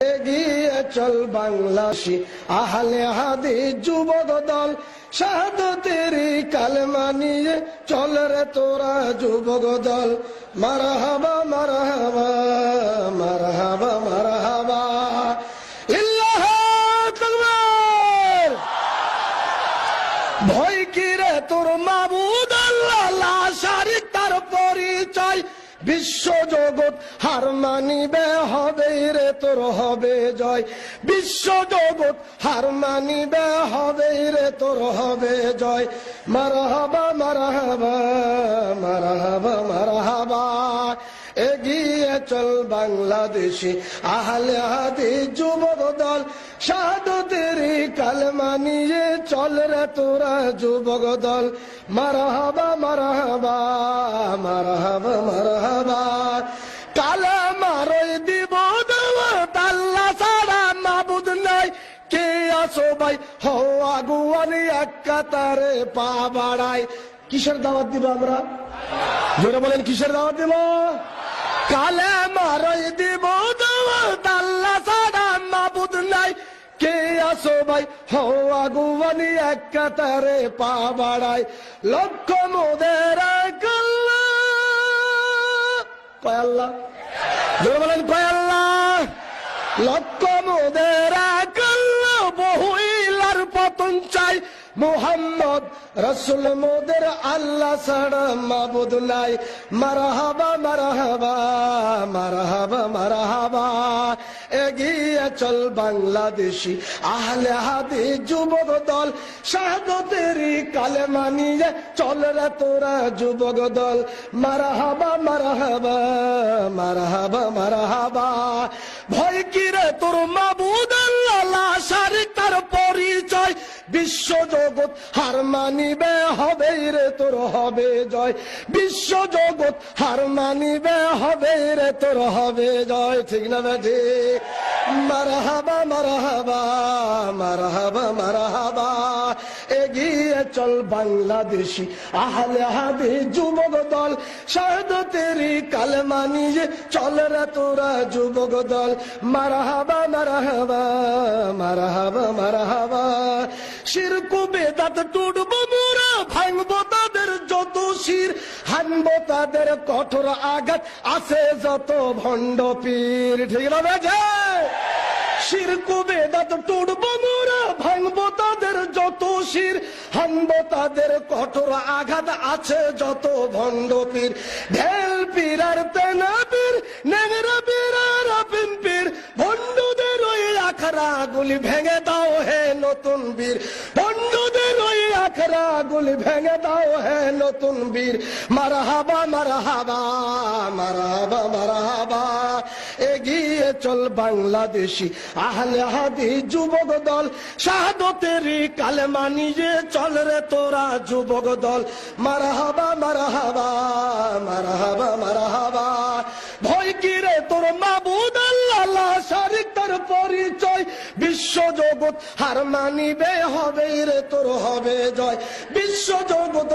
এগিয়ে চল বাংলাদেশি আহলে হাদি যুবক দল, শাহাদতেরি কালেমা নিয়ে চল রে তোরা যুবক দল। মারহাবা মারহাবা মারহাবা মারহাবা। ভয় কি রে তোর মাবুদ বিশ্ব জগৎ হার মানিবে, হবে রে তোর, হবে জয়। বিশ্ব জগৎ হার মানিবে, হবে রে তোর, হবে জয়। মারহাবা মারহাবা মারহাবা মারহাবা। এগিয়ে চল বাংলাদেশি, আহলে হাদি যুবক দল। শাহাদতেরি কালমা নিয়ে চল রে তোরা যুবক দল। মারহাবা মারহাবা মারহাবা মারহাবা। কালেমা রই দিব তাল্লা সারা মাবুদ নাই। কে আসো ভাই? হো আগুয়ানি এক কাতারে পা বাড়াই কিসের দাওয়াত দিব আমরা? জোরে বলেন, কিসের দাওয়াত দিব? কালে মারই দিব কে আসো ভাই হো আগুয়ানি, এক কাতারে পা বাড়াই। লক্ষ মোদের কয় পতন চাই। মোহাম্মদ রসুল মোদের আল্লাহ মারহাবা মারহাবা মারহাবা মারহাবা। চল বাংলাদেশি, আহলে হাদি যুবক দল। শাহাদতেরি কালে মানিয়ে চল রে তোরা যুবক দল। মারহাবা মারহাবা মারহাবা মারহাবা। ভয় কি রে তোর মাবুদ আল্লাহ? তার পরিচয়? বিশ্ব জগৎ হার মানিবে হবে রে তোর হবে জয়। বিশ্ব জগৎ হার মানিবে হবে রে তোর হবে জয়। ঠিক না বেঠে মারহাবা মারহাবা মারহাবা মারহাবা। এগিয়ে চল বাংলাদেশি আহলে হাদি যুবক দল। শাহাদতেরি কালেমা নিয়ে চল রে তোরা যুবক দল। মারহাবা মারহাবা মারহাবা মারহাবা। শিরকু বেদাত টুটবো মোরা ভাঙবো তাদের যত শির। হানবো তাদের কঠোর আঘাত, আছে যত ভণ্ড পীর। ঠিক না শিরকু বেদাত টুটবো শির তাদের কঠোর আঘাত আছে যত ভণ্ড পীর। গুলি ভেঙে দাও হে নতুন বীর। ভণ্ডদের ওই আখড়া গুলি ভেঙে দাও হে নতুন বীর। মারহাবা মারহাবা মারহাবা মারহাবা। এগিয়ে চল বাংলাদেশি। আহলে হাদি যুবক দল, শাহাদতেরি কালেমা নিয়ে চল রে তোরা যুবক দল। মারহাবা মারহাবা মারহাবা মারহাবা। ভয় কি রে তোর মাবুদ আল্লাহ শারিক তার পরিচয়। বিশ্ব জগৎ হার মানিবে হবে রে তোর হবে জয়। বিশ্ব জগৎ